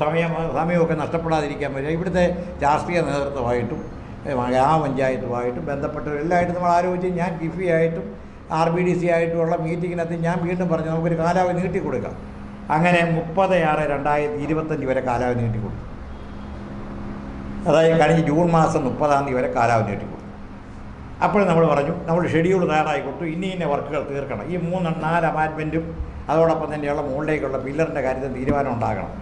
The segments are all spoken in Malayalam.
സമയം സമയമൊക്കെ നഷ്ടപ്പെടാതിരിക്കാൻ പറ്റും ഇവിടുത്തെ രാഷ്ട്രീയ നേതൃത്വമായിട്ടും ഗ്രാമപഞ്ചായത്തുമായിട്ടും ബന്ധപ്പെട്ടവരെല്ലായിട്ടും നമ്മൾ ആലോചിച്ച് ഞാൻ കിഫി ആയിട്ടും ആർ ബി ഡി സി ആയിട്ടുമുള്ള മീറ്റിങ്ങിനകത്ത് ഞാൻ വീണ്ടും പറഞ്ഞു നമുക്കൊരു കാലാവധി നീട്ടിക്കൊടുക്കാം. അങ്ങനെ മുപ്പത് ആറ് രണ്ടായിരത്തി ഇരുപത്തഞ്ച് വരെ കാലാവധി നീട്ടിക്കൊടുത്തു. അതായത് കഴിഞ്ഞ ജൂൺ മാസം മുപ്പതാം തീയതി വരെ കാലാവധി നീട്ടിക്കൊടുത്തു. അപ്പോൾ നമ്മൾ പറഞ്ഞു നമ്മൾ ഷെഡ്യൂൾ തയ്യാറായി കൊടുത്തു. ഇനി ഇന്ന വർക്കുകൾ തീർക്കണം. ഈ മൂന്ന് നാല് അപ്പാർട്ട്മെന്റും അതോടൊപ്പം തന്നെയുള്ള മുകളിലേക്കുള്ള പില്ലറിന്റെ കാര്യത്തിൽ തീരുമാനം ഉണ്ടാകണം.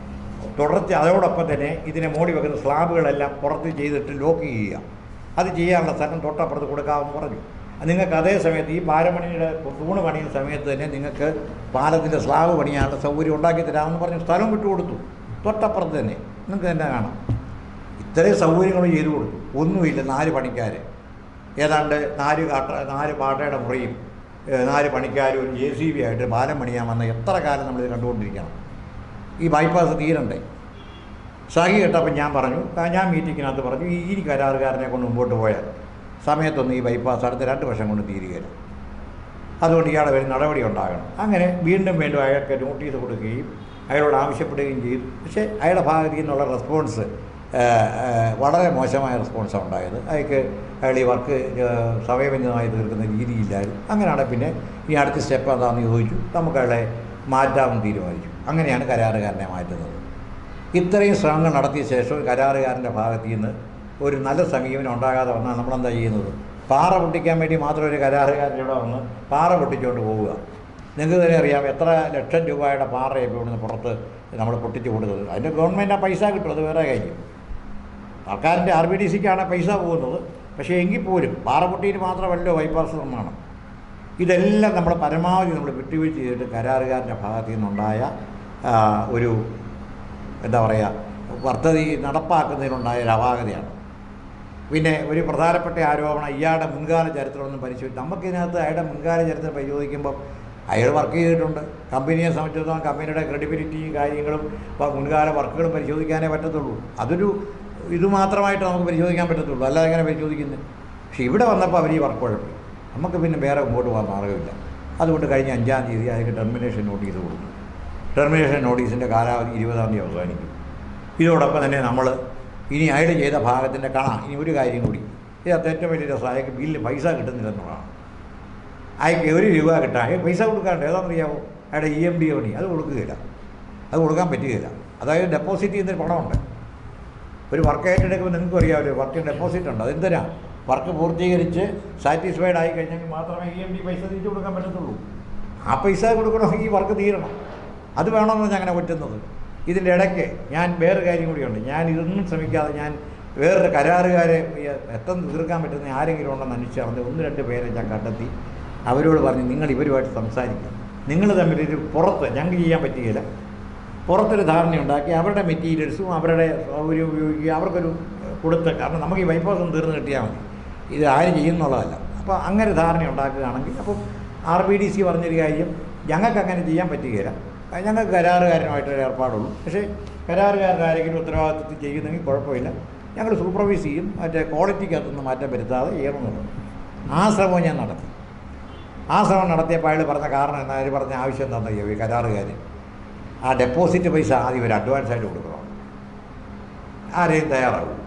തുടർച്ച അതോടൊപ്പം തന്നെ ഇതിനെ മോടി വെക്കുന്ന സ്ലാബുകളെല്ലാം പുറത്ത് ചെയ്തിട്ട് ലോക്ക് ചെയ്യുക. അത് ചെയ്യാനുള്ള സ്ഥലം തൊട്ടപ്പുറത്ത് കൊടുക്കാമെന്ന് പറഞ്ഞു. നിങ്ങൾക്ക് അതേ സമയത്ത് ഈ പാലമണിയുടെ തൂണ് പണിയുന്ന സമയത്ത് തന്നെ നിങ്ങൾക്ക് പാലത്തിന്റെ സ്ലാബ് പണിയാനുള്ള സൗകര്യം ഉണ്ടാക്കി തരാമെന്ന് പറഞ്ഞു സ്ഥലം വിട്ടുകൊടുത്തു തൊട്ടപ്പുറത്ത് തന്നെ. നിങ്ങൾക്ക് തന്നെ കാണാം. ഇത്രയും സൗകര്യങ്ങൾ ചെയ്തു കൊടുത്തു. ഒന്നുമില്ല നാല് പണിക്കാർ. ഏതാണ്ട് നാല് കാട്ട നാല് പാട്ടയുടെ മുറിയും നാല് പണിക്കാരും ഒരു ജെ സി ബി ആയിട്ട് പാലം പണിയാൻ വന്ന എത്ര കാലം നമ്മളിത് കണ്ടുകൊണ്ടിരിക്കണം. ഈ ബൈപ്പാസ് തീരണ്ടേ? സഹി കേട്ടപ്പോൾ ഞാൻ പറഞ്ഞു ഞാൻ മീറ്റിങ്ങിനകത്ത് പറഞ്ഞു ഈ ഈ കരാറുകാരനെ കൊണ്ട് മുമ്പോട്ട് പോയാൽ സമയത്തൊന്നും ഈ ബൈപ്പാസ് അടുത്ത രണ്ട് വർഷം കൊണ്ട് തീരുകയില്ല. അതുകൊണ്ട് ഇയാളെ വരും നടപടി ഉണ്ടാകണം. അങ്ങനെ വീണ്ടും വീണ്ടും അയാൾക്ക് നോട്ടീസ് കൊടുക്കുകയും അയാളോട് ആവശ്യപ്പെടുകയും ചെയ്തു. പക്ഷേ അയാളുടെ ഭാഗത്തു നിന്നുള്ള റെസ്പോൺസ് വളരെ മോശമായ റെസ്പോൺസാണ് ഉണ്ടായത്. അയാൾക്ക് അയാൾ ഈ വർക്ക് സമയബന്ധിതമായി തീർക്കുന്ന രീതിയില്ലായിരുന്നു. അങ്ങനെയാണ് പിന്നെ ഈ അടുത്ത സ്റ്റെപ്പ് എന്താണെന്ന് ചോദിച്ചു. നമുക്ക് അയാളെ മാറ്റാമെന്ന് തീരുമാനിച്ചു. അങ്ങനെയാണ് കരാറുകാരനെ മാറ്റുന്നത്. ഇത്രയും ശ്രമങ്ങൾ നടത്തിയ ശേഷം കരാറുകാരന്റെ ഭാഗത്തു നിന്ന് ഒരു നല്ല സമീപനം ഉണ്ടാകാതെ വന്നാൽ നമ്മളെന്താ ചെയ്യുന്നത്? പാറ പൊട്ടിക്കാൻ വേണ്ടി മാത്രം ഒരു കരാറുകാരൻ ഇവിടെ വന്ന് പാറ പൊട്ടിച്ചുകൊണ്ട് പോവുക. നിങ്ങൾക്ക് തന്നെ അറിയാം എത്ര ലക്ഷം രൂപയുടെ ഇപ്പോൾ ഇവിടുന്ന് പുറത്ത് നമ്മൾ പൊട്ടിച്ച് കൊടുത്തത്. അതിന്റെ ഗവൺമെന്റ് ആ പൈസ കിട്ടും അത് വേറെ കാര്യം. സർക്കാരിന്റെ ആർ ബി ഡി സിക്കാണ് പൈസ പോകുന്നത്. പക്ഷേ എങ്കിൽ പോലും പാറ പൊട്ടിയിൽ മാത്രമല്ലോ ബൈപ്പാസ് നിർമ്മാണം. ഇതെല്ലാം നമ്മൾ പരമാവധി നമ്മൾ വിട്ടുവീഴ്ച ചെയ്തിട്ട് കരാറുകാരന്റെ ഭാഗത്തു നിന്നുണ്ടായ ഒരു എന്താ പറയുക പദ്ധതി നടപ്പാക്കുന്നതിനുണ്ടായ ഒരു അപാകതയാണ്. പിന്നെ ഒരു പ്രധാനപ്പെട്ട ആരോപണം ഇയാളുടെ മുൻകാല ചരിത്രമൊന്നും പരിശോധിച്ചു നമുക്കിതിനകത്ത് അയാളുടെ മുൻകാല ചരിത്രം പരിശോധിക്കുമ്പോൾ അയാൾ വർക്ക് ചെയ്തിട്ടുണ്ട്. കമ്പനിയെ സംബന്ധിച്ചിടത്തോളം കമ്പനിയുടെ ക്രെഡിബിലിറ്റിയും കാര്യങ്ങളും മുൻകാല വർക്കുകളും പരിശോധിക്കാനേ പറ്റത്തുള്ളൂ. അതൊരു ഇത് മാത്രമായിട്ട് നമുക്ക് പരിശോധിക്കാൻ പറ്റത്തുള്ളൂ. അല്ലാതെ എങ്ങനെ പരിശോധിക്കുന്നത് പക്ഷേ ഇവിടെ വന്നപ്പോൾ അവർ ഈ വർക്ക് കുഴപ്പമില്ല. നമുക്ക് പിന്നെ വേറെ മുമ്പോട്ട് പോകാൻ മാർഗമില്ല അതുകൊണ്ട് കഴിഞ്ഞ അഞ്ചാം തീയതി അയാൾക്ക് ടെർമിനേഷൻ നോട്ടീസ് കൊടുത്തു. ടെർമിനേഷൻ നോട്ടീസിന്റെ കാലാവധി ഇരുപതാം തീയതി അവസാനിക്കും. ഇതോടൊപ്പം തന്നെ നമ്മൾ ഇനി അയാൾ ചെയ്ത ഭാഗത്തിന്റെ കണ ഇനി ഒരു കാര്യം കൂടി. ഇതിനകത്ത് ഏറ്റവും വലിയ രസം അയാൾക്ക് ബില്ല് പൈസ കിട്ടുന്നില്ലെന്നുള്ളതാണ്. അയാൾക്ക് ഒരു രൂപ കിട്ടാൻ അയാൾ പൈസ കൊടുക്കാണ്ട് ഏതാണെന്നറിയാമോ അയാളുടെ ഇ എം ഡി പണി അത് കൊടുക്കുകയില്ല. അത് കൊടുക്കാൻ പറ്റുകയില്ല. അതായത് ഡെപ്പോസിറ്റ് ചെയ്യുന്നൊരു പണമുണ്ട്. ഒരു വർക്ക് ഏറ്റെടുക്കുമ്പോൾ നിങ്ങൾക്ക് അറിയാമല്ലോ വർക്കിന് വർക്ക് ഡെപ്പോസിറ്റ് ഉണ്ട്. അതെന്തിനാ? വർക്ക് പൂർത്തീകരിച്ച് സാറ്റിസ്ഫൈഡ് ആയി കഴിഞ്ഞെങ്കിൽ മാത്രമേ ഇ എം ഡി പൈസ തിരിച്ചു കൊടുക്കാൻ പറ്റത്തുള്ളൂ. ആ പൈസ കൊടുക്കണമെങ്കിൽ ഈ വർക്ക് തീരണം. അത് വേണമെന്ന് അങ്ങനെ പറ്റുന്നത്. ഇതിന്റെ ഇടയ്ക്ക് ഞാൻ വേറൊരു കാര്യം കൂടിയുണ്ട്. ഞാൻ ഇതൊന്നും ശ്രമിക്കാതെ ഞാൻ വേറൊരു കരാറുകാരെ എത്ര തീർക്കാൻ പറ്റുന്ന ആരെങ്കിലും ഉണ്ടെന്ന് അന്വേഷിച്ചറിഞ്ഞ് ഒന്ന് രണ്ട് പേരെ ഞാൻ കണ്ടെത്തി. അവരോട് പറഞ്ഞ് നിങ്ങൾ ഇവരുമായിട്ട് സംസാരിക്കുക. നിങ്ങൾ തമ്മിൽ ഒരു പുറത്ത് ഞങ്ങൾക്ക് ചെയ്യാൻ പറ്റുകയില്ല. പുറത്തൊരു ധാരണ ഉണ്ടാക്കി അവരുടെ മെറ്റീരിയൽസും അവരുടെ സൗകര്യം ഉപയോഗിക്കുക. അവർക്കൊരു കൊടുത്ത് കാരണം നമുക്ക് ഈ ബൈപ്പാസ് തീർന്ന് കിട്ടിയാൽ മതി. ഇത് ആര് ചെയ്യുന്നുള്ളതല്ല. അപ്പോൾ അങ്ങനെ ധാരണ ഉണ്ടാക്കുകയാണെങ്കിൽ അപ്പോൾ ആർ ബി ഡി സി പറഞ്ഞൊരു കാര്യം ഞങ്ങൾക്ക് അങ്ങനെ ചെയ്യാൻ പറ്റുകയില്ല. ഞങ്ങൾക്ക് കരാറുകാരനുമായിട്ടൊരു ഏർപ്പാടുള്ളൂ. പക്ഷേ കരാറുകാരൻ ആരെങ്കിലും ഉത്തരവാദിത്വത്തിൽ ചെയ്യുന്നെങ്കിൽ കുഴപ്പമില്ല. ഞങ്ങൾ സൂപ്പർവൈസ് ചെയ്യും. മറ്റേ ക്വാളിറ്റിക്കകത്തൊന്നും മാറ്റം വരുത്താതെ ചെയ്യണമെന്നുള്ളത് ആ ശ്രമം ഞാൻ നടത്തി. ആ ശ്രമം നടത്തിയപ്പോൾ അയാൾ പറഞ്ഞ കാരണം എന്നാൽ അവർ പറഞ്ഞ ആവശ്യം എന്താണെന്ന് ഈ കരാറുകാരൻ ആ ഡെപ്പോസിറ്റ് പൈസ ആദ്യം ഒരു അഡ്വാൻസ് ആയിട്ട് കൊടുക്കണം. ആരെയും തയ്യാറാവും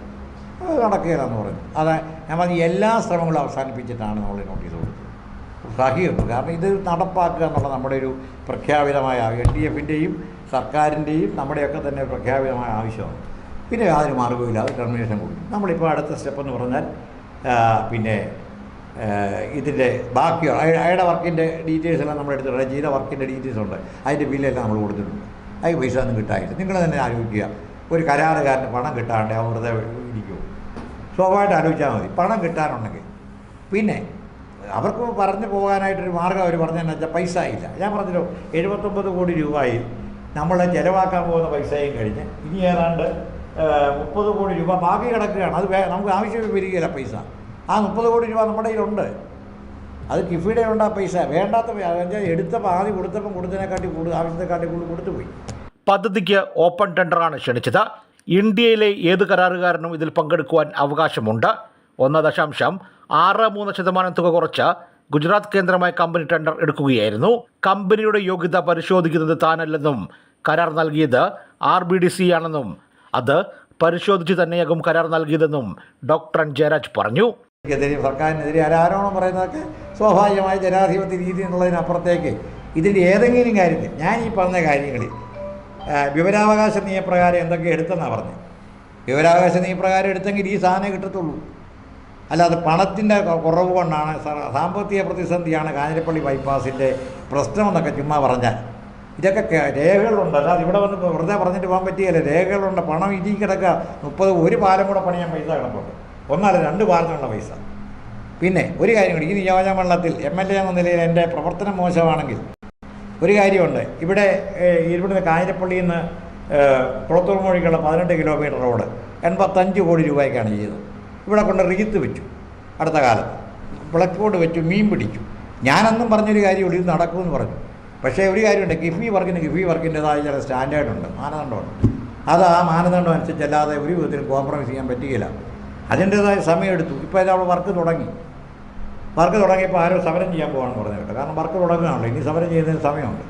അത് നടക്കുകയില്ലെന്ന് പറഞ്ഞു. അത് ഞാൻ പറഞ്ഞ എല്ലാ ശ്രമങ്ങളും അവസാനിപ്പിച്ചിട്ടാണ് നമ്മൾ നോട്ടീസ് കൊടുത്തത്. സഹിയുണ്ട് കാരണം ഇത് നടപ്പാക്കുക എന്നുള്ള നമ്മുടെ ഒരു പ്രഖ്യാപിതമായ എൽ ഡി എഫിന്റെയും സർക്കാരിന്റെയും നമ്മുടെയൊക്കെ തന്നെ പ്രഖ്യാപിതമായ ആവശ്യമാണ്. പിന്നെ യാതൊരു മാർഗവുമില്ല. അത് ടെർമിനേഷൻ കൊടുക്കും നമ്മളിപ്പോൾ അടുത്ത സ്റ്റെപ്പ് എന്ന് പറഞ്ഞാൽ പിന്നെ ഇതിന്റെ ബാക്കി അയ- അയാളുടെ വർക്കിന്റെ ഡീറ്റെയിൽസ് എല്ലാം നമ്മൾ എടുത്തിട്ടുണ്ട് ചെയ്ത വർക്കിന്റെ ഡീറ്റെയിൽസ് ഉണ്ട്. അതിന്റെ ബില്ലെല്ലാം നമ്മൾ കൊടുത്തിട്ടുണ്ട്. അതിന് പൈസ ഒന്നും കിട്ടായിട്ട് നിങ്ങൾ തന്നെ ആലോചിക്കുക. ഒരു കരാറുകാരന് പണം കിട്ടാണ്ട് അവരുടെ വെറുതെ ഇരിക്കുമോ സ്വാഭാവികമായിട്ട് ആലോചിച്ചാൽ മതി. പണം കിട്ടാനുണ്ടെങ്കിൽ. പിന്നെ അവർക്ക് പറഞ്ഞു പോകാനായിട്ടൊരു മാർഗം അവർ പറഞ്ഞതെന്ന് വെച്ചാൽ പൈസ ഇല്ല ഞാൻ പറഞ്ഞല്ലോ എഴുപത്തൊമ്പത് കോടി രൂപയിൽ നമ്മൾ ചിലവാക്കാൻ പോകുന്ന പൈസയും കഴിഞ്ഞ് ഇനി ഏതാണ്ട് മുപ്പത് കോടി രൂപ ബാക്കി കിടക്കുകയാണ്. അത് നമുക്ക് ആവശ്യം വരികയില്ല പൈസ. ആ മുപ്പത് കോടി രൂപ നമ്മുടെ കയ്യിലുണ്ട്. അത് കിഫിയുടെ ഉണ്ട് ആ പൈസ. വേണ്ടാത്ത എടുത്തപ്പോൾ ആദ്യം കൊടുത്തപ്പം കൊടുത്തതിനെക്കാട്ടി കൂടുതൽ ആവശ്യത്തെക്കാട്ടി കൂടുതൽ കൊടുത്തു പോയി. പദ്ധതിക്ക് ഓപ്പൺ ടെൻഡറാണ് ക്ഷണിച്ചത്. ഇന്ത്യയിലെ ഏത് കരാറുകാരനും ഇതിൽ പങ്കെടുക്കുവാൻ അവകാശമുണ്ട്? ഒന്ന് ദശാംശം. ആറ് മൂന്ന് ശതമാനം തുക കുറച്ച് ഗുജറാത്ത് കേന്ദ്രമായ കമ്പനി ടെൻഡർ എടുക്കുകയായിരുന്നു. കമ്പനിയുടെ യോഗ്യത പരിശോധിക്കുന്നത് താനല്ലെന്നും കരാർ നൽകിയത് ആർ ബി ഡി സി ആണെന്നും അത് പരിശോധിച്ച് തന്നെയാകും കരാർ നൽകിയതെന്നും ഡോക്ടർ ജയരാജ് പറഞ്ഞു. സർക്കാരിനെതിരെ ആരോപണം പറയുന്നതൊക്കെ സ്വാഭാവികമായ ജനാധിപത്യ രീതി എന്നുള്ളതിനപ്പുറത്തേക്ക് ഇതിന്റെ ഏതെങ്കിലും കാര്യത്തിൽ ഞാൻ ഈ പറഞ്ഞ കാര്യങ്ങളിൽ വിവരാവകാശ നിയമപ്രകാരം എന്തൊക്കെ എടുത്തെന്നാണ് പറഞ്ഞത് വിവരാവകാശ നിയമപ്രകാരം എടുത്തെങ്കിൽ ഈ സാധനം കിട്ടത്തുള്ളൂ. അല്ലാതെ പണത്തിന്റെ കുറവ് കൊണ്ടാണ് സാമ്പത്തിക പ്രതിസന്ധിയാണ് കാഞ്ഞിരപ്പള്ളി ബൈപ്പാസിന്റെ പ്രശ്നമെന്നൊക്കെ ചുമ്മാ പറഞ്ഞാൽ. ഇതൊക്കെ രേഖകളുണ്ട് അല്ലാതെ ഇവിടെ വന്ന് വെറുതെ പറഞ്ഞിട്ട് പോകാൻ പറ്റിയല്ല? രേഖകളുണ്ട്. പണം ഇനി കിടക്കുക. മുപ്പത് ഒരു പാലം കൂടെ പണിയാൻ പൈസ കിടപ്പുണ്ട്. ഒന്നല്ല രണ്ട് പാലത്തിനുള്ള പൈസ. പിന്നെ ഒരു കാര്യം കൂടി. ഈ നിയോജക മണ്ഡലത്തിൽ എം എൽ എ എന്ന നിലയിൽ എന്റെ പ്രവർത്തനം മോശമാണെങ്കിൽ ഒരു കാര്യമുണ്ട്. ഇവിടെ ഇവിടുന്ന് കാഞ്ഞിരപ്പള്ളിയിൽ നിന്ന് കുളത്തൂർ മൊഴിക്കുള്ള പതിനെട്ട് കിലോമീറ്റർ റോഡ് എൺപത്തഞ്ച് കോടി രൂപയ്ക്കാണ് ചെയ്തത്. ഇവിടെ കൊണ്ട് റീത്ത് വെച്ചു അടുത്ത കാലത്ത്. ബോർഡ് വെച്ചു മീൻ പിടിച്ചു. ഞാനന്നും പറഞ്ഞൊരു കാര്യമുള്ളൂ ഇത് നടക്കുമെന്ന് പറഞ്ഞു. പക്ഷേ ഒരു കാര്യമുണ്ട് കിഫി വർക്കിന് കിഫി വർക്കിന്റെതായ ചില സ്റ്റാൻഡേർഡുണ്ട് മാനദണ്ഡമുണ്ട്. അത് ആ മാനദണ്ഡം അനുസരിച്ചല്ലാതെ ഒരു വിധത്തിലും കോംപ്രമൈസ് ചെയ്യാൻ പറ്റുകയില്ല. അതിന്റേതായ സമയമെടുത്തു ഇപ്പോൾ അവിടെ വർക്ക് തുടങ്ങി. വർക്ക് തുടങ്ങിയപ്പോൾ ആരോ സമരം ചെയ്യാൻ പോകാമെന്ന് പറഞ്ഞു കേട്ടോ. കാരണം വർക്ക് തുടങ്ങുകയാണല്ലോ. ഇനി സമരം ചെയ്യുന്നതിന് സമയമുണ്ട്.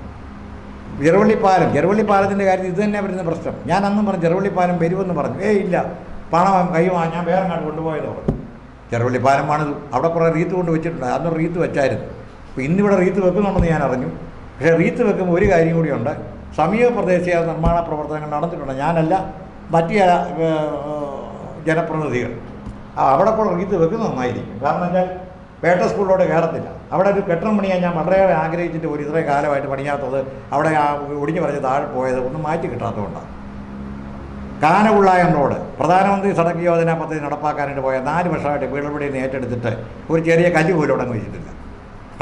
ചെറുവള്ളിപ്പാലം ചെറുവള്ളിപ്പാലത്തിന്റെ കാര്യത്തിൽ ഇത് തന്നെ വരുന്ന പ്രശ്നം. ഞാൻ അന്നും പറഞ്ഞു ചെറുവള്ളിപ്പാലം വരുമെന്ന് പറഞ്ഞു. ഏയ് ഇല്ല. പണം കൈ ഞാൻ വേറെ അങ്ങോട്ട് കൊണ്ടുപോയതോ പറഞ്ഞു. ചെറുവള്ളിപ്പാലം അവിടെ കുറേ റീത്ത് കൊണ്ട് വെച്ചിട്ടുണ്ട്. അന്ന് റീത്ത് വെച്ചായിരുന്നു. അപ്പോൾ ഇന്നിവിടെ റീത്ത് വെക്കുന്നുണ്ടെന്ന് ഞാൻ അറിഞ്ഞു. പക്ഷേ റീത്ത് വെക്കുമ്പോൾ ഒരു കാര്യം കൂടിയുണ്ട് സമീപ പ്രദേശീയ നിർമ്മാണ പ്രവർത്തനങ്ങൾ നടന്നിട്ടുണ്ട്. ഞാനല്ല മറ്റു ജനപ്രതിനിധികൾ. അവിടെ കൂടെ റീത്ത് വെക്കുന്നത് നന്നായിരിക്കും. കാരണം വെച്ചാൽ പേട്ട സ്കൂളിലോട്ട് കയറത്തില്ല. അവിടെ ഒരു കെട്ടിടം പണിയാൻ ഞാൻ വളരെയേറെ ആഗ്രഹിച്ചിട്ട് ഒരു ഇത്രയും കാലമായിട്ട് പണിയാത്തത് അവിടെ ആ ഒടിഞ്ഞു പറഞ്ഞ് താഴെ പോയത് ഒന്നും മാറ്റി കിട്ടാത്തതുകൊണ്ടാണ്. കാനകുള്ളായം റോഡ്. പ്രധാനമന്ത്രി സടക്ക് യോജന പദ്ധതി നടപ്പാക്കാനായിട്ട് പോയ നാല് വർഷമായിട്ട് വീടുപടിയിൽ നിന്ന് ഏറ്റെടുത്തിട്ട് ഒരു ചെറിയ കല്ല് പോലും ഉടങ്ങി വെച്ചിട്ടില്ല.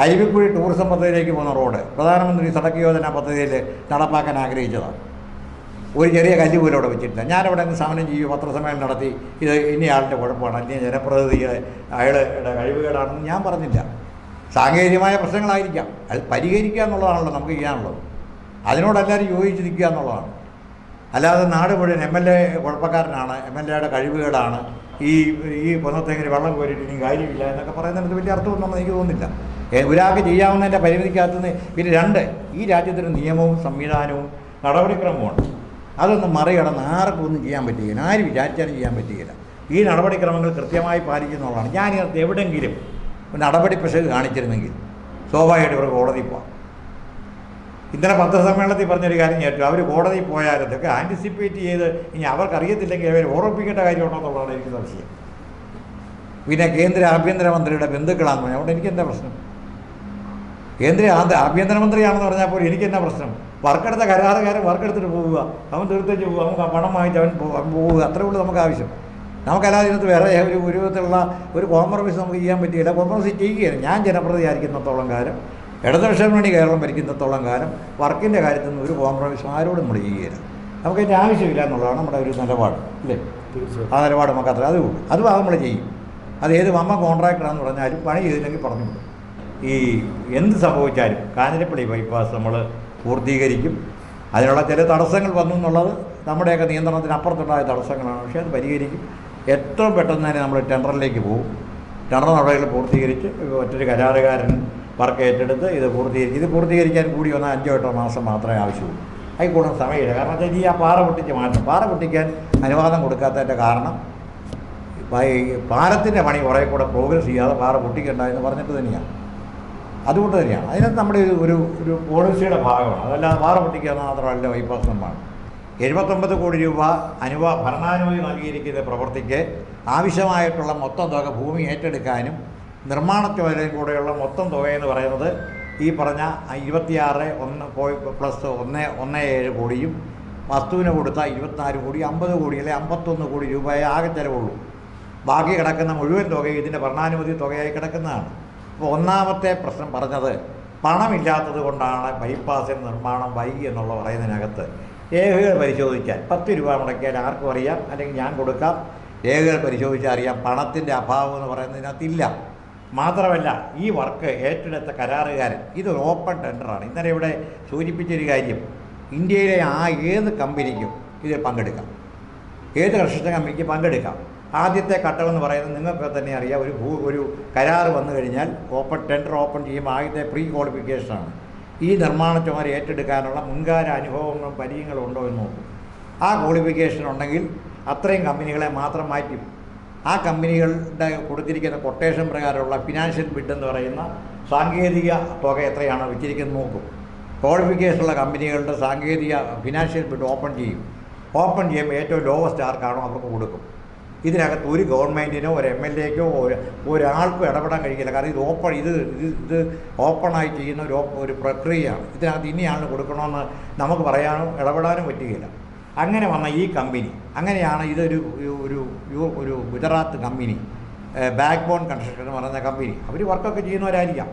അരുവിക്കുഴി ടൂറിസം പദ്ധതിയിലേക്ക് പോകുന്ന റോഡ്. പ്രധാനമന്ത്രി സടക്ക് യോജന പദ്ധതിയിൽ നടപ്പാക്കാൻ ആഗ്രഹിച്ചതാണ്. ഒരു ചെറിയ കല്ല് പോലും അവിടെ വെച്ചിട്ടില്ല. ഞാനവിടെ നിന്ന് സമരം ചെയ്യും പത്രസമ്മേളനം നടത്തി. ഇത് ആളുടെ കുഴപ്പമാണ്. അല്ലെങ്കിൽ ജനപ്രതിനിധിയെ അയാളുടെ കഴിവുകേടാണെന്ന് ഞാൻ പറഞ്ഞില്ല. സാങ്കേതികമായ പ്രശ്നങ്ങളായിരിക്കാം. അത് പരിഹരിക്കുക എന്നുള്ളതാണല്ലോ നമുക്ക് ചെയ്യാനുള്ളത്. അതിനോടെല്ലാവരും യോജിച്ച് നിൽക്കുക എന്നുള്ളതാണ്. അല്ലാതെ നാട് മുഴുവൻ എം എൽ എ കുഴപ്പക്കാരനാണ് എം എൽ എയുടെ കഴിവുകേടാണ്. ഈ ഈ പൊന്നത്തേക്കിന് വെള്ളം കോരിയിട്ട് ഇനി കാര്യമില്ല എന്നൊക്കെ പറയുന്നതിനകത്ത് വലിയ അർത്ഥമൊന്നും എനിക്ക് തോന്നുന്നില്ല. ഒരാൾക്ക് ചെയ്യാവുന്നതിന്റെ പരിമിതിക്കകത്തുനിന്ന് പിന്നെ രണ്ട് ഈ രാജ്യത്തിന് നിയമവും സംവിധാനവും നടപടിക്രമവുമുണ്ട് അതൊന്നും മറികടന്ന് ആർക്കും ഒന്നും ചെയ്യാൻ പറ്റുകയില്ല ആര് വിചാരിച്ചാലും ചെയ്യാൻ പറ്റുകയില്ല ഈ നടപടിക്രമങ്ങൾ കൃത്യമായി പാലിക്കുന്നുള്ളതാണ് ഞാൻ ഇതിനകത്ത് എവിടെയെങ്കിലും നടപടി പിശക് കാണിച്ചിരുന്നെങ്കിൽ സ്വാഭാവികമായിട്ട് ഇവർ കോടതിയിൽ പോകാം ഇന്നലെ പത്രസമ്മേളനത്തിൽ പറഞ്ഞൊരു കാര്യം കേട്ടു. അവർ കോടതിയിൽ പോയാലും ഇതൊക്കെ ആന്റിസിപ്പേറ്റ് ചെയ്ത് ഇനി അവർക്ക് അറിയത്തില്ലെങ്കിൽ അവർ ഓർമ്മിപ്പിക്കേണ്ട കാര്യമുണ്ടോ എന്നുള്ളതാണ് എനിക്ക് സംശയം. പിന്നെ കേന്ദ്ര ആഭ്യന്തരമന്ത്രിയുടെ ബന്ധുക്കളാണെന്ന് പറഞ്ഞാൽ അതുകൊണ്ട് എനിക്ക് എന്താ പ്രശ്നം? കേന്ദ്ര ആഭ്യന്തരമന്ത്രിയാണെന്ന് പറഞ്ഞാൽ പോലും എനിക്ക് എന്നാ പ്രശ്നം? വർക്കെടുത്ത കരാറുകാരൻ വർക്കെടുത്തിട്ട് പോവുക. അവൻ തീർത്തേച്ച് പോവുക. അവൻ പണം വാങ്ങിച്ച് അവൻ അവൻ പോവുക. അത്രേ ഉള്ളൂ നമുക്ക് ആവശ്യം. നമുക്കല്ലാതെ ഇതിനകത്ത് വേറെ ഒരു ഒരു വിധത്തിലുള്ള ഒരു കോംപ്രമൈസ് നമുക്ക് ചെയ്യാൻ പറ്റിയില്ല. കോംപ്രമൈസ് ചെയ്യുകയാണ് ഞാൻ ജനപ്രതി ആയിരിക്കുന്നത്തോളം കാലം ഇടതുപക്ഷം വേണ്ടി കേരളം ഭരിക്കുന്നത്തോളം കാലം വർക്കിന്റെ കാര്യത്തിൽ നിന്ന് ഒരു കോംപ്രമൈസ് ആരോടും നമ്മൾ ചെയ്യുകയില്ല നമുക്കതിന്റെ ആവശ്യമില്ല എന്നുള്ളതാണ് നമ്മുടെ ഒരു നിലപാട് അല്ലേ? ആ നിലപാട് നമുക്ക് അത്ര അതും അതും അത് നമ്മൾ ചെയ്യും. അത് ഏത് വമ്മ കോൺട്രാക്ടറാണെന്ന് പറഞ്ഞാലും പണി ചെയ്തില്ലെങ്കിൽ പറഞ്ഞു വിടും. ഈ എന്ത് സംഭവിച്ചാലും കാഞ്ഞിരപ്പള്ളി ബൈപ്പാസ് നമ്മൾ പൂർത്തീകരിക്കും. അതിനുള്ള ചില തടസ്സങ്ങൾ വന്നു എന്നുള്ളത് നമ്മുടെയൊക്കെ നിയന്ത്രണത്തിനപ്പുറത്തുണ്ടായ തടസ്സങ്ങളാണ്. പക്ഷേ അത് പരിഹരിക്കും. എത്രയും പെട്ടെന്ന് തന്നെ നമ്മൾ ടെൻഡറിലേക്ക് പോകും. ടെൻഡർ നടപടികൾ പൂർത്തീകരിച്ച് മറ്റൊരു കരാറുകാരൻ വർക്ക് ഏറ്റെടുത്ത് ഇത് പൂർത്തീകരിച്ച് ഇത് പൂർത്തീകരിക്കാൻ കൂടി വന്നാൽ അഞ്ചോ എട്ടോ മാസം മാത്രമേ ആവശ്യമുള്ളൂ. അതിൽ കൂടുതൽ സമയമില്ല. കാരണം വെച്ചാൽ ഈ ആ പാറ പൊട്ടിച്ച് മാറ്റണം. പാറ പൊട്ടിക്കാൻ അനുവാദം കൊടുക്കാത്തതിന്റെ കാരണം പാലത്തിന്റെ പണി കുറേ കൂടെ പ്രോഗ്രസ് ചെയ്യാതെ പാറ പൊട്ടിക്കണ്ട എന്ന് പറഞ്ഞിട്ട് തന്നെയാണ് അതുകൊണ്ട് തന്നെയാണ്. അതിനകത്ത് നമ്മുടെ ഒരു ഒരു പോളിസിയുടെ ഭാഗമാണ്. അതല്ലാതെ വാറ പൊട്ടിക്കുക മാത്രമല്ല ബൈപ്പാസ് നിർമ്മാണം എഴുപത്തൊമ്പത് കോടി രൂപ അനുവാ ഭരണാനുമതി നൽകിയിരിക്കുന്ന പ്രവൃത്തിക്ക് ആവശ്യമായിട്ടുള്ള മൊത്തം തുക ഭൂമി ഏറ്റെടുക്കാനും നിർമ്മാണ ചുമതലയും കൂടെയുള്ള മൊത്തം തുക എന്ന് പറയുന്നത് ഈ പറഞ്ഞ ഇരുപത്തിയാറ് ഒന്ന് പ്ലസ് ഒന്ന് ഒന്ന് ഏഴ് കോടിയും വസ്തുവിന് കൊടുത്ത ഇരുപത്തിനാല് കോടി അമ്പത് കോടി അല്ലെങ്കിൽ അമ്പത്തൊന്ന് കോടി രൂപയെ ആകെ ചിലവുള്ളൂ. ബാക്കി കിടക്കുന്ന മുഴുവൻ തുകയും ഇതിന്റെ ഭരണാനുമതി തുകയായി കിടക്കുന്നതാണ്. അപ്പോൾ ഒന്നാമത്തെ പ്രശ്നം പറഞ്ഞത് പണമില്ലാത്തത് കൊണ്ടാണ് ബൈപ്പാസിന്റെ നിർമ്മാണം വൈകി എന്നുള്ള പറയുന്നതിനകത്ത് രേഖകൾ പരിശോധിച്ചാൽ പത്ത് രൂപ മുടക്കിയാൽ ആർക്കും അറിയാം അല്ലെങ്കിൽ ഞാൻ കൊടുക്കാം. രേഖകൾ പരിശോധിച്ചാൽ അറിയാം പണത്തിന്റെ അഭാവം എന്ന് പറയുന്നതിനകത്തില്ല. മാത്രമല്ല ഈ വർക്ക് ഏറ്റെടുത്ത കരാറുകാരൻ ഇതൊരു ഓപ്പൺ ടെൻഡറാണ്. ഇന്നലെ ഇവിടെ സൂചിപ്പിച്ചൊരു കാര്യം ഇന്ത്യയിലെ ആ ഏത് കമ്പനിക്കും ഇതിൽ പങ്കെടുക്കാം. ഏത് കർഷക കമ്പനിക്ക് പങ്കെടുക്കാം. ആദ്യത്തെ ഘട്ടമെന്ന് പറയുന്നത് നിങ്ങൾക്ക് തന്നെ അറിയാം. ഒരു ഭൂ ഒരു കരാർ വന്നു കഴിഞ്ഞാൽ ഓപ്പൺ ടെൻഡർ ഓപ്പൺ ചെയ്യുമ്പോൾ ആദ്യത്തെ പ്രീ ക്വാളിഫിക്കേഷനാണ് ഈ നിർമ്മാണ ചുമതല ഏറ്റെടുക്കാനുള്ള മുൻകാല അനുഭവങ്ങളും പരിചയങ്ങളും ഉണ്ടോ എന്ന് നോക്കും. ആ ക്വാളിഫിക്കേഷൻ ഉണ്ടെങ്കിൽ അത്രയും കമ്പനികളെ മാത്രം മാറ്റി. ആ കമ്പനികളുടെ കൊടുത്തിരിക്കുന്ന കൊട്ടേഷൻ പ്രകാരമുള്ള ഫിനാൻഷ്യൽ ബിഡ് എന്ന് പറയുന്ന സാങ്കേതിക തുക എത്രയാണ് വെച്ചിരിക്കുന്നത് നോക്കും. ക്വാളിഫിക്കേഷനുള്ള കമ്പനികളുടെ സാങ്കേതിക ഫിനാൻഷ്യൽ ബിഡ് ഓപ്പൺ ചെയ്യും. ഓപ്പൺ ചെയ്യുമ്പോൾ ഏറ്റവും ലോവസ്റ്റ് ആർക്കാണോ അവർക്ക് കൊടുക്കും. ഇതിനകത്ത് ഒരു ഗവൺമെന്റിനോ ഒരു എം എൽ എക്കോ ഒരാൾക്കും ഇടപെടാൻ കഴിയില്ല. കാരണം ഇത് ഓപ്പൺ ഇത് ഇത് ഓപ്പണായി ചെയ്യുന്ന ഒരു ഒരു പ്രക്രിയയാണ്. ഇതിനകത്ത് ഇനിയാണ് കൊടുക്കണമെന്ന് നമുക്ക് പറയാനോ ഇടപെടാനും പറ്റുകയില്ല. അങ്ങനെ വന്ന ഈ കമ്പനി അങ്ങനെയാണ് ഇതൊരു ഒരു- ഒരു ഒരു Gujarat company back bone construction എന്ന് പറയുന്ന കമ്പനി. അവർ വർക്കൊക്കെ ചെയ്യുന്നവരായിരിക്കാം.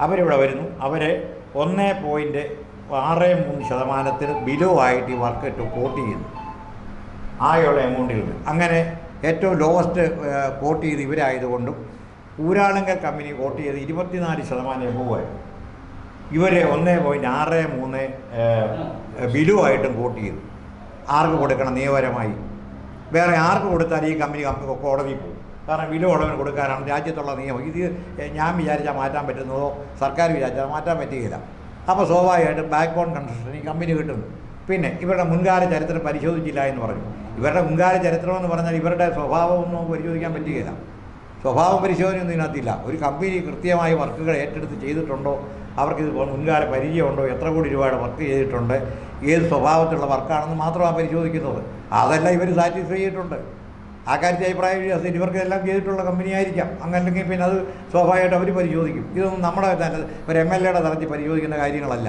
അവരിവിടെ വരുന്നു. അവരെ ഒന്ന് പോയിന്റ് ആറ് മൂന്ന് ശതമാനത്തിന് ബിലോ ആയിട്ട് ഈ വർക്ക് ഇട്ട് കോട്ട് ചെയ്യുന്നു. ആയുള്ള എമൗണ്ടിൽ അങ്ങനെ ഏറ്റവും ലോവസ്റ്റ് വോട്ട് ചെയ്ത് ഇവരായതുകൊണ്ടും ഊരാളുങ്കൽ കമ്പനി വോട്ട് ചെയ്ത് ഇരുപത്തിനാല് ശതമാനം എബുവായിരുന്നു ഇവരെ ഒന്ന് പോയിന്റ് ആറ് മൂന്ന് ബിലുവായിട്ടും വോട്ട് ചെയ്തു. ആർക്ക് കൊടുക്കണം നിയമപരമായി? വേറെ ആർക്ക് കൊടുത്താൽ ഈ കമ്പനി കോടതിയിൽ പോകും. കാരണം വില ഉള്ളവന് കൊടുക്കാനാണ് രാജ്യത്തുള്ള നിയമം. ഇത് ഞാൻ വിചാരിച്ചാൽ മാറ്റാൻ പറ്റുന്നതോ സർക്കാർ വിചാരിച്ചാൽ മാറ്റാൻ പറ്റുകയില്ല. അപ്പോൾ സ്വാഭാവികമായിട്ടും ബാക്ക് ബോൺ കൺസ്ട്രക്ഷൻ ഈ കമ്പനി കിട്ടുന്നു. പിന്നെ ഇവരുടെ മുൻകാല ചരിത്രം പരിശോധിച്ചില്ല എന്ന് പറഞ്ഞു. ഇവരുടെ മുൻകാല ചരിത്രമെന്ന് പറഞ്ഞാൽ ഇവരുടെ സ്വഭാവമൊന്നും പരിശോധിക്കാൻ പറ്റുകയില്ല. സ്വഭാവം പരിശോധനയൊന്നും ഇതിനകത്തില്ല. ഒരു കമ്പനി കൃത്യമായി വർക്കുകൾ ഏറ്റെടുത്ത് ചെയ്തിട്ടുണ്ടോ? അവർക്ക് ഇത് മുൻകാല പരിചയമുണ്ടോ? എത്ര കോടി രൂപയുടെ വർക്ക് ചെയ്തിട്ടുണ്ട്? ഏത് സ്വഭാവത്തിലുള്ള വർക്കാണെന്ന് മാത്രമാണ് പരിശോധിക്കുന്നത്. അതെല്ലാം ഇവർ സാറ്റിസ്ഫൈ ചെയ്തിട്ടുണ്ട്. ആ കാര്യത്തിൽ അഭിപ്രായം വ്യത്യാസം ഇവർക്ക് എല്ലാം ചെയ്തിട്ടുള്ള കമ്പനി ആയിരിക്കാം. അല്ലെങ്കിൽ പിന്നെ അത് സ്വാഭാവികമായിട്ട് അവർ പരിശോധിക്കും. ഇതൊന്നും നമ്മുടെ ഒരു എം എൽ എയുടെ തലത്തിൽ പരിശോധിക്കുന്ന കാര്യങ്ങളല്ല.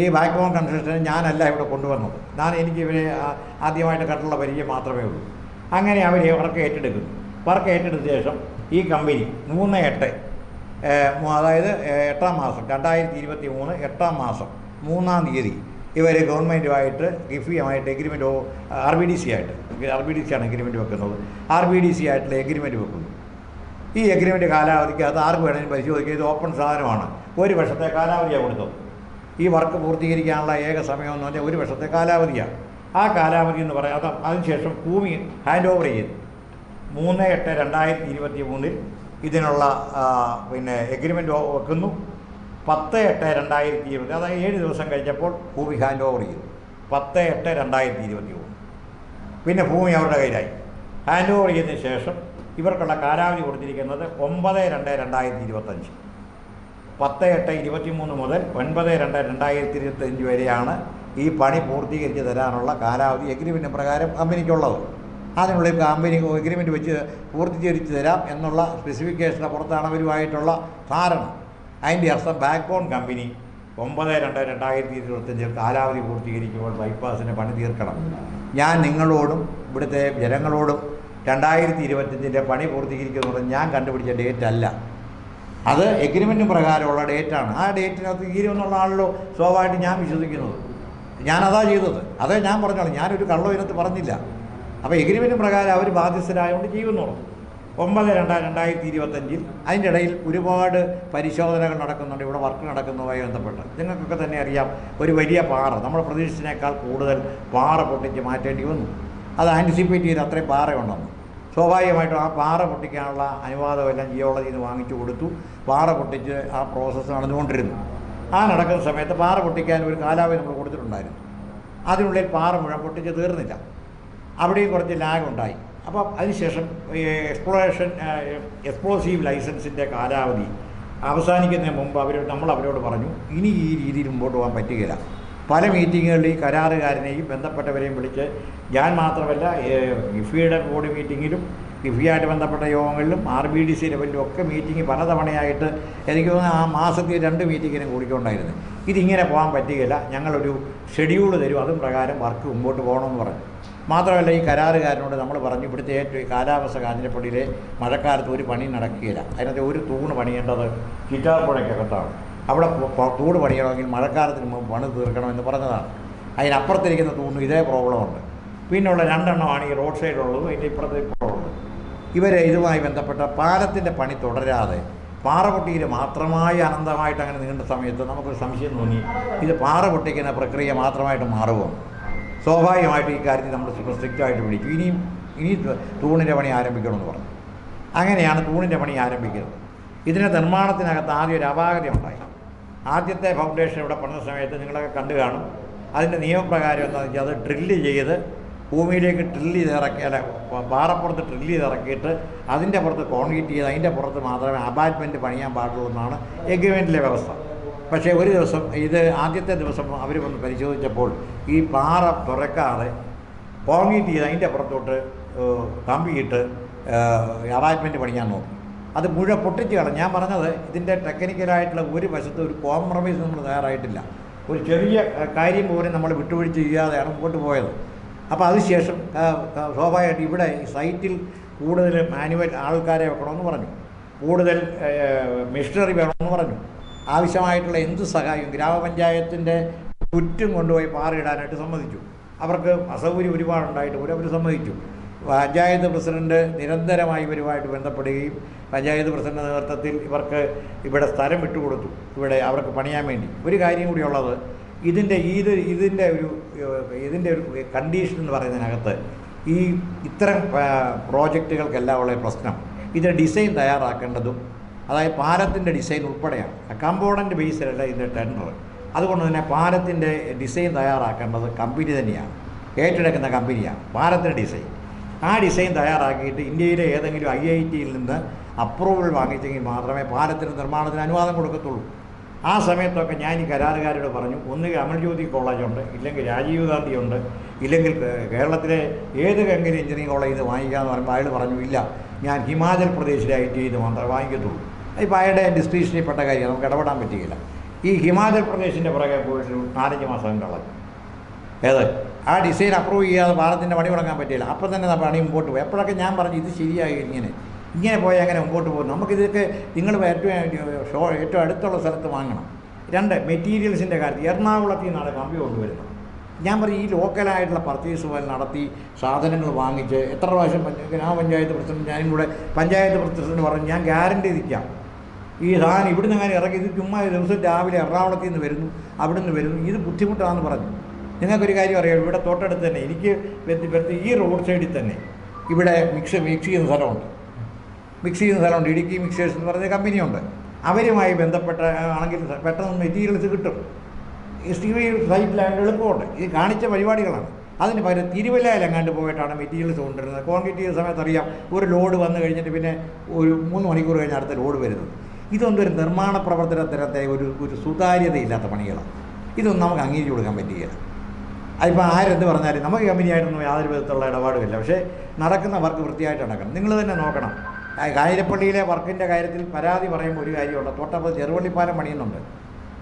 ഈ ബാക്ക് ബോൺ കൺസ്ട്രക്ഷൻ ഞാനല്ല ഇവിടെ കൊണ്ടുവന്നത്. ഞാൻ എനിക്ക് ഇവരെ ആദ്യമായിട്ട് കണ്ടുള്ള പരിചയം മാത്രമേ ഉള്ളൂ. അങ്ങനെ അവർ വർക്ക് ഏറ്റെടുക്കുന്നു. വർക്ക് ഏറ്റെടുത്ത ശേഷം ഈ കമ്പനി മൂന്ന് എട്ട് അതായത് എട്ടാം മാസം രണ്ടായിരത്തി ഇരുപത്തി മൂന്ന് എട്ടാം മാസം മൂന്നാം തീയതി ഇവർ ഗവൺമെന്റുമായിട്ട് ഗിഫിയുമായിട്ട് agreement R B D C ആയിട്ട് ആർ ബി ഡി സി ആണ് എഗ്രിമെന്റ് വെക്കുന്നത്. ആർ ബി ഡി സി ആയിട്ടുള്ള എഗ്രിമെന്റ് വെക്കുന്നു. ഈ എഗ്രിമെന്റ് കാലാവധിക്ക് അത് ആർക്ക് വേണമെങ്കിലും പരിശോധിക്കുക ഇത് ഓപ്പൺ സാധനമാണ്. ഒരു വർഷത്തെ കാലാവധിയാണ് കൊടുത്തത്. ഈ വർക്ക് പൂർത്തീകരിക്കാനുള്ള ഏക സമയം എന്ന് പറഞ്ഞാൽ ഒരു വർഷത്തെ കാലാവധിയാണ്. ആ കാലാവധി എന്ന് പറയാതെ അതിനുശേഷം ഭൂമി ഹാൻഡ് ഓവർ ചെയ്തു. മൂന്ന് എട്ട് രണ്ടായിരത്തി ഇരുപത്തി മൂന്നിൽ ഇതിനുള്ള പിന്നെ എഗ്രിമെന്റ് വെക്കുന്നു. പത്ത് എട്ട് രണ്ടായിരത്തി ഇരുപത്തി അതായത് ഏഴ് ദിവസം കഴിഞ്ഞപ്പോൾ ഭൂമി ഹാൻഡ് ഓവർ ചെയ്തു. പത്ത് എട്ട് രണ്ടായിരത്തി ഇരുപത്തി മൂന്ന് പിന്നെ ഭൂമി അവരുടെ കയ്യിലായി. ഹാൻഡ് ഓവർ ചെയ്തതിന് ശേഷം ഇവർക്കുള്ള കാലാവധി കൊടുത്തിരിക്കുന്നത് ഒമ്പത് രണ്ട് രണ്ടായിരത്തി ഇരുപത്തഞ്ച്. പത്ത് എട്ട് ഇരുപത്തി മൂന്ന് മുതൽ ഒൻപത് രണ്ട് രണ്ടായിരത്തി ഇരുപത്തഞ്ച് വരെയാണ് ഈ പണി പൂർത്തീകരിച്ച് തരാനുള്ള കാലാവധി എഗ്രിമെന്റ് പ്രകാരം കമ്പനിക്കുള്ളത് അതിനുള്ളിൽ കമ്പനി എഗ്രിമെന്റ് വെച്ച് പൂർത്തീകരിച്ച് തരാം എന്നുള്ള സ്പെസിഫിക്കേഷന് പുറത്താണ് അവരുമായിട്ടുള്ള ധാരണ. അതിന്റെ അർത്ഥം ബാക്ക് ബോൺ കമ്പനി ഒമ്പത് രണ്ട് രണ്ടായിരത്തി ഇരുപത്തഞ്ചിൽ കാലാവധി പൂർത്തീകരിക്കുമ്പോൾ ബൈപ്പാസിന് പണി തീർക്കണം. ഞാൻ നിങ്ങളോടും ഇവിടുത്തെ ജനങ്ങളോടും രണ്ടായിരത്തി ഇരുപത്തഞ്ചിന്റെ പണി പൂർത്തീകരിക്കുന്നത് ഞാൻ കണ്ടുപിടിച്ച ഡേറ്റ് അല്ല. അത് എഗ്രിമെന്റ് പ്രകാരമുള്ള ഡേറ്റാണ് ആ ഡേറ്റിനകത്ത് തീരുമെന്നുള്ളതാണല്ലോ സ്വാഭാവികമായിട്ട് ഞാൻ വിശ്വസിക്കുന്നത്. ഞാനതാ ചെയ്തത്. അതേ ഞാൻ പറഞ്ഞോളൂ. ഞാനൊരു കള്ളോ ഇതിനകത്ത് പറഞ്ഞില്ല. അപ്പോൾ എഗ്രിമെന്റ് പ്രകാരം അവർ ബാധ്യസ്ഥരായതുകൊണ്ട് ചെയ്യുന്നുള്ളൂ ഒമ്പത് രണ്ട് രണ്ടായിരത്തി ഇരുപത്തഞ്ചിൽ അതിന്റെ ഇടയിൽ ഒരുപാട് പരിശോധനകൾ നടക്കുന്നുണ്ട്. ഇവിടെ വർക്ക് നടക്കുന്നതുമായി ബന്ധപ്പെട്ട്. നിങ്ങൾക്കൊക്കെ തന്നെ അറിയാം ഒരു വലിയ പാറ. നമ്മൾ പ്രതീക്ഷിച്ചതിനേക്കാൾ കൂടുതൽ പാറ പൊട്ടിച്ച് മാറ്റേണ്ടി വന്നു. അത് ആന്റിസിപ്പേറ്റ് ചെയ്ത് അത്രയും പാറയുണ്ടെന്ന്. സ്വാഭാവികമായിട്ടും ആ പാറ പൊട്ടിക്കാനുള്ള അനുവാദമെല്ലാം ജിയോളജിയിൽ നിന്ന് വാങ്ങിച്ചു കൊടുത്തു. പാറ പൊട്ടിച്ച് ആ പ്രോസസ്സ് നടന്നുകൊണ്ടിരുന്നു. ആ നടക്കുന്ന സമയത്ത് പാറ പൊട്ടിക്കാൻ ഒരു കാലാവധി നമ്മൾ കൊടുത്തിട്ടുണ്ടായിരുന്നു. അതിനുള്ളിൽ പാറ മുഴുവൻ പൊട്ടിച്ച് തീർന്നില്ല. അവിടെയും കുറച്ച് ലാഗ് ഉണ്ടായി. അപ്പം അതിനുശേഷം എക്സ്പ്ലോറേഷൻ എക്സ്പ്ലോസീവ് ലൈസൻസിന്റെ കാലാവധി അവസാനിക്കുന്നതിന് മുമ്പ് അവർ നമ്മൾ അവരോട് പറഞ്ഞു ഇനി ഈ രീതിയിൽ മുമ്പോട്ട് പോകാൻ പറ്റുകയില്ല. പല മീറ്റിങ്ങുകളിൽ ഈ കരാറുകാരനെയും ബന്ധപ്പെട്ടവരെയും വിളിച്ച് ഞാൻ മാത്രമല്ല ഇഫിയുടെ ബോർഡ് മീറ്റിങ്ങിലും ഗിഫിയായിട്ട് ബന്ധപ്പെട്ട യോഗങ്ങളിലും ആർ ബി ഡി സി ലെവലിലും ഒക്കെ മീറ്റിംഗ് പലതവണയായിട്ട് എനിക്ക് തോന്നുന്നു ആ മാസത്തിൽ രണ്ട് മീറ്റിങ്ങിനും കൂടിക്കൊണ്ടായിരുന്നു. ഇതിങ്ങനെ പോകാൻ പറ്റുകയില്ല. ഞങ്ങളൊരു ഷെഡ്യൂൾ തരും. അതും പ്രകാരം വർക്ക് മുമ്പോട്ട് പോകണമെന്ന് പറഞ്ഞു. മാത്രമല്ല ഈ കരാറുകാരനോട് നമ്മൾ പറഞ്ഞു ഇവിടുത്തെ ഏറ്റവും കാലാവസ്ഥ കാഞ്ഞിരപ്പള്ളിയിലെ മഴക്കാലത്ത് ഒരു പണി നടക്കുകയില്ല. അതിനകത്ത് ഒരു തൂണ് പണിയേണ്ടത് ചിറ്റാർപ്പുഴയ്ക്കകത്താണ് അവിടെ തൂട് പണിയണമെങ്കിൽ മഴക്കാലത്തിന് മുമ്പ് പണി തീർക്കണമെന്ന് പറഞ്ഞതാണ്. അതിനപ്പുറത്തിരിക്കുന്ന തൂണ് ഇതേ പ്രോബ്ലമുണ്ട് പിന്നെയുള്ള രണ്ടെണ്ണമാണ് ഈ റോഡ് സൈഡിലുള്ളതും അതിന്റെ ഇപ്പുറത്തെ ഇപ്പുറമുള്ളത് ഇവരെ ഇതുമായി ബന്ധപ്പെട്ട പാലത്തിന്റെ പണി തുടരാതെ പാറ പൊട്ടിയിൽ മാത്രമായി അനന്തമായിട്ട് അങ്ങനെ നീണ്ട സമയത്ത് നമുക്കൊരു സംശയം തോന്നി. ഇത് പാറ പൊട്ടിക്കുന്ന പ്രക്രിയ മാത്രമായിട്ട് മാറുമോ? സ്വാഭാവികമായിട്ട് ഈ കാര്യത്തിൽ നമ്മൾ സ്ട്രിക്റ്റായിട്ട് പിടിച്ചു ഇനിയും ഇനി തൂണിന്റെ പണി ആരംഭിക്കണമെന്ന് പറഞ്ഞു. അങ്ങനെയാണ് തൂണിന്റെ പണി ആരംഭിക്കുന്നത്. ഇതിന്റെ നിർമ്മാണത്തിനകത്ത് ആദ്യം ഒരു അപാകത ഉണ്ടായി. ആദ്യത്തെ ഫൗണ്ടേഷൻ ഇവിടെ പണിത സമയത്ത് നിങ്ങളൊക്കെ കണ്ടു കാണും. അതിന്റെ നിയമപ്രകാരം എന്താണെന്ന് വെച്ചാൽ അത് ഡ്രില്ല് ചെയ്ത് ഭൂമിയിലേക്ക് ട്രില്ല് ചെയ്ത് ഇറക്കി അല്ല പാറപ്പുറത്ത് ട്രില്ല് ചെയ്ത് ഇറക്കിയിട്ട് അതിന്റെ പുറത്ത് കോൺക്രീറ്റ് ചെയ്ത് അതിന്റെ പുറത്ത് മാത്രമേ അപ്പാർട്ട്മെന്റ് പണിയാൻ പാടുള്ളൂ എന്നാണ് എഗ്രിമെന്റിലെ വ്യവസ്ഥ. പക്ഷേ ഒരു ദിവസം ഇത് ആദ്യത്തെ ദിവസം അവർ വന്ന് പരിശോധിച്ചപ്പോൾ ഈ പാറ തുറക്കാതെ കോൺക്രീറ്റ് ചെയ്ത് അതിന്റെ പുറത്തോട്ട് കമ്പിയിട്ട് അപ്പാർട്ട്മെന്റ് പണിയാൻ നോക്കി. അത് മുഴുവൻ പൊട്ടിച്ച് കളഞ്ഞു. ഞാൻ പറഞ്ഞത് ഇതിന്റെ ടെക്നിക്കലായിട്ടുള്ള ഒരു വശത്ത് ഒരു കോംപ്രമൈസ് നമ്മൾ തയ്യാറായിട്ടില്ല. ഒരു ചെറിയ കാര്യം പോലും നമ്മൾ വിട്ടുവീഴ്ച ചെയ്യാതെയാണ് മുമ്പോട്ട് പോയത്. അപ്പോൾ അതിനുശേഷം സ്വാഭാവികമായിട്ട് ഇവിടെ സൈറ്റിൽ കൂടുതൽ മാനുവൽ ആൾക്കാരെ വെക്കണമെന്ന് പറഞ്ഞു. കൂടുതൽ മെഷീനറി വേണമെന്ന് പറഞ്ഞു. ആവശ്യമായിട്ടുള്ള എന്ത് സഹായവും ഗ്രാമപഞ്ചായത്തിന്റെ ചുറ്റും കൊണ്ടുപോയി പാറയിടാനായിട്ട് സമ്മതിച്ചു. അവർക്ക് അസൗകര്യം ഒരുപാടുണ്ടായിട്ട് പോലും അവർ സമ്മതിച്ചു. പഞ്ചായത്ത് പ്രസിഡന്റ് നിരന്തരമായി ഇവരുമായിട്ട് ബന്ധപ്പെടുകയും പഞ്ചായത്ത് പ്രസിഡന്റ് നേതൃത്വത്തിൽ ഇവർക്ക് ഇവിടെ സ്ഥലം വിട്ടുകൊടുത്തു. ഇവിടെ അവർക്ക് പണിയാൻ വേണ്ടി. ഒരു കാര്യം കൂടിയുള്ളത് ഇതിന്റെ ഇത് ഇതിന്റെ ഒരു ഇതിന്റെ ഒരു കണ്ടീഷൻ എന്ന് പറയുന്നതിനകത്ത് ഈ ഇത്തരം പ്രോജക്റ്റുകൾക്കെല്ലാം ഉള്ള പ്രശ്നം. ഇതിന്റെ ഡിസൈൻ തയ്യാറാക്കേണ്ടതും അതായത് പാലത്തിന്റെ ഡിസൈൻ ഉൾപ്പെടെയാണ്. കമ്പോണന്റ് ബേസിലല്ല ഇതിന്റെ ടെൻഡർ അതുകൊണ്ട് തന്നെ പാലത്തിന്റെ ഡിസൈൻ തയ്യാറാക്കേണ്ടത് കമ്പനി തന്നെയാണ്. ഏറ്റെടുക്കുന്ന കമ്പനിയാണ് പാലത്തിന്റെ ഡിസൈൻ ആ ഡിസൈൻ തയ്യാറാക്കിയിട്ട് ഇന്ത്യയിലെ ഏതെങ്കിലും ഐ ഐ ടിയിൽ നിന്ന് അപ്രൂവൽ വാങ്ങിച്ചെങ്കിൽ മാത്രമേ പാലത്തിന്റെ നിർമ്മാണത്തിന് അനുവാദം കൊടുക്കത്തുള്ളൂ. ആ സമയത്തൊക്കെ ഞാൻ ഈ കരാറുകാരോട് പറഞ്ഞു ഒന്നുകിൽ അമൽജ്യോതി കോളേജുണ്ട് ഇല്ലെങ്കിൽ രാജീവ് ഗാന്ധി ഉണ്ട് ഇല്ലെങ്കിൽ കേരളത്തിലെ ഏത് എങ്കിലും എഞ്ചിനീയറിംഗ് കോളേജിൽ നിന്ന് വാങ്ങിക്കാമെന്ന് പറയുമ്പോൾ അയാൾ പറഞ്ഞു ഇല്ല ഞാൻ ഹിമാചൽ പ്രദേശിലെ ഐ ടി നിന്ന് മാത്രമേ വാങ്ങിക്കത്തുള്ളൂ. ഇപ്പോൾ അയാളുടെ ഡിസ്ട്രിക്ഷനിൽ പെട്ട കാര്യം നമുക്ക് ഇടപെടാൻ പറ്റുകയില്ല ഈ ഹിമാചൽ പ്രദേശിന്റെ പുറകെ പോയിട്ട് നാലഞ്ച് മാസം കളഞ്ഞു. ഏത്? ആ ഡിസൈൻ അപ്രൂവ് ചെയ്യാതെ പാലത്തിന്റെ പണി തുടങ്ങാൻ പറ്റിയില്ല. അപ്പം തന്നെ പണി മുമ്പോട്ട് പോയി. അപ്പോഴൊക്കെ ഞാൻ പറഞ്ഞു ഇത് ശരിയായി ഇങ്ങനെ. ഇങ്ങനെ പോയാൽ അങ്ങനെ മുമ്പോട്ട് പോകും നമുക്കിതൊക്കെ നിങ്ങൾ ഏറ്റവും ഷോ ഏറ്റവും അടുത്തുള്ള സ്ഥലത്ത് വാങ്ങണം. രണ്ട് മെറ്റീരിയൽസിന്റെ കാര്യത്തിൽ. എറണാകുളത്തിൽ നിന്നാണ് കമ്പി കൊണ്ടുവരുന്നത് ഞാൻ പറയും ഈ ലോക്കലായിട്ടുള്ള പർച്ചേസ് പോലെ നടത്തി സാധനങ്ങൾ വാങ്ങിച്ച് എത്ര പ്രാവശ്യം പഞ്ച- ഗ്രാമപഞ്ചായത്ത് പ്രസിഡന്റ് ഞാനും കൂടെ പഞ്ചായത്ത് പ്രസിഡന്റ് പറഞ്ഞു ഞാൻ ഗ്യാരണ്ടി നിൽക്കാം. ഈ സാധനം ഇവിടുന്ന് അങ്ങനെ ഇറങ്ങി ഇത് ചുമ്മാ ദിവസം രാവിലെ എറണാകുളത്തിൽ നിന്ന് വരുന്നു അവിടെ നിന്ന് വരുന്നു. ഇത് ബുദ്ധിമുട്ടാണെന്ന് പറഞ്ഞു. നിങ്ങൾക്കൊരു കാര്യം അറിയാം ഇവിടെ തൊട്ടടുത്ത് തന്നെ എനിക്ക് ഈ റോഡ് സൈഡിൽ തന്നെ ഇവിടെ മിക്സ് മിക്സ് ചെയ്യുന്ന സ്ഥലമുണ്ട്. മിക്സ് ചെയ്യുന്ന സ്ഥലമുണ്ട്. ഇടുക്കി മിക്സേഴ്സ് എന്ന് പറഞ്ഞ കമ്പനിയുണ്ട്. അവരുമായി ബന്ധപ്പെട്ട ആണെങ്കിൽ പെട്ടെന്ന് മെറ്റീരിയൽസ് കിട്ടും. സ്റ്റീൽ സൈറ്റിലായിട്ട് എളുപ്പമുണ്ട്. ഇത് കാണിച്ച പരിപാടികളാണ്. അതിന് പകരം തിരുവല്ലയിലെങ്ങാണ്ട് പോയിട്ടാണ് മെറ്റീരിയൽസ് കൊണ്ടുവരുന്നത്. കോൺക്രീറ്റ് ചെയ്ത സമയത്ത് അറിയാം. ഒരു ലോഡ് വന്നു കഴിഞ്ഞിട്ട് പിന്നെ ഒരു മൂന്ന് മണിക്കൂർ കഴിഞ്ഞ് അടുത്ത ലോഡ് വരുന്നത്. ഇതൊന്നും ഒരു നിർമ്മാണ പ്രവർത്തനത്തിനത്തെ ഒരു ഒരു സുതാര്യതയില്ലാത്ത പണികളാണ്. ഇതൊന്നും നമുക്ക് അംഗീകരിച്ചു കൊടുക്കാൻ പറ്റുകയില്ല അതിപ്പോൾ ആരെന്ത് പറഞ്ഞാലും നമുക്ക് കമ്പനിയായിട്ടൊന്നും യാതൊരു വിധത്തിലുള്ള ഇടപാടുമില്ല. പക്ഷേ നടക്കുന്ന വർക്ക് വൃത്തിയായിട്ട് നടക്കണം. നിങ്ങൾ തന്നെ നോക്കണം. ആ കാഞ്ഞിരപ്പള്ളിയിലെ വർക്കിന്റെ കാര്യത്തിൽ പരാതി പറയുമ്പോൾ ഒരു കാര്യമുണ്ട്. തൊട്ടപ്പുറത്ത് ചെറുവള്ളിപ്പാലം പണിയുന്നുണ്ട്.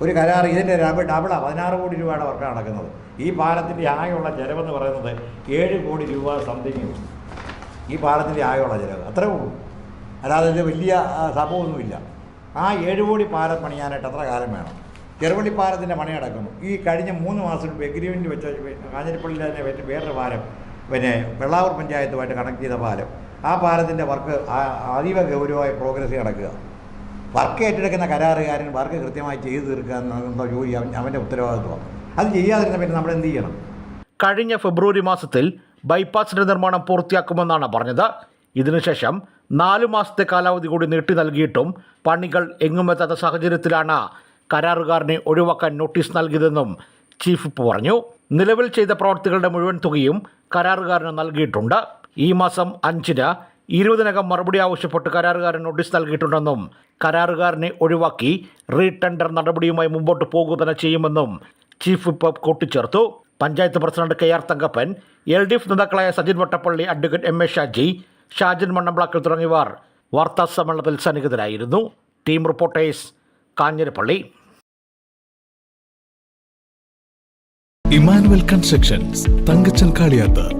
ഒരു കരാർ ഇതിന്റെ ഡബിളാണ് പതിനാറ് കോടി രൂപയുടെ വർക്കാണ് നടക്കുന്നത്. ഈ പാലത്തിന്റെ ആകെയുള്ള ചിലവെന്ന് പറയുന്നത് ഏഴ് കോടി രൂപ സംതിങ് ഈ പാലത്തിന്റെ ആകെയുള്ള ചിലവ്. അത്ര ഉള്ളൂ. അല്ലാതെ ഇത് വലിയ സംഭവമൊന്നുമില്ല. ആ ഏഴ് കോടി പാലം പണിയാനായിട്ട് എത്ര കാലം വേണം. ചെറുപള്ളി പാലത്തിന്റെ പണി നടക്കുന്നു. ഈ കഴിഞ്ഞ മൂന്ന് മാസം എഗ്രിമെന്റ് വെച്ച വെച്ച് വേറൊരു പാലം പിന്നെ വെള്ളാവൂർ പഞ്ചായത്തുമായിട്ട് കണക്ട് ചെയ്ത പാലം. ആ പാലത്തിന്റെ വർക്ക് അതീവ ഗൗരവമായി പ്രോഗ്രസ് നടക്കുക. വർക്ക് ഏറ്റെടുക്കുന്ന കരാറുകാരൻ വർക്ക് കൃത്യമായി ചെയ്തു തീർക്കുക എന്നുള്ള ജോലി അവൻ അവന്റെ ഉത്തരവാദിത്വമാണ് അത് ചെയ്യാതിരുന്ന പിന്നെ നമ്മൾ എന്ത് ചെയ്യണം? കഴിഞ്ഞ ഫെബ്രുവരി മാസത്തിൽ ബൈപ്പാസിന്റെ നിർമ്മാണം പൂർത്തിയാക്കുമെന്നാണ് പറഞ്ഞത്. ഇതിനുശേഷം നാലു മാസത്തെ കാലാവധി കൂടി നീട്ടി നൽകിയിട്ടും പണികൾ എങ്ങുമെത്താത്ത സാഹചര്യത്തിലാണ് കരാറുകാരനെ ഒഴിവാക്കാൻ നോട്ടീസ് നൽകിയതെന്നും ചീഫ് പറഞ്ഞു. നിലവിൽ ചെയ്ത പ്രവർത്തികളുടെ മുഴുവൻ തുകയും കരാറുകാരന് നൽകിയിട്ടുണ്ട്. ഈ മാസം അഞ്ചിന് ഇരുപതിനകം മറുപടി ആവശ്യപ്പെട്ട് കരാറുകാരൻ നോട്ടീസ് നൽകിയിട്ടുണ്ടെന്നും കരാറുകാരനെ ഒഴിവാക്കി റീടെൻഡർ നടപടിയുമായി മുമ്പോട്ട് പോകുക തന്നെ ചെയ്യുമെന്നും ചീഫ് വിപ്പ് കൂട്ടിച്ചേർത്തു. Panchayat president K R Thankappan L D F നേതാക്കളായ Sajin Vattappally advocate M A Shaji Shajin Mannamplakkal തുടങ്ങിയവർ വാർത്താ സമ്മേളനത്തിൽ സന്നിഹിതരായിരുന്നു. Team reporters Kanjirappally. Emmanuel constructions Thankachan Kaliyath.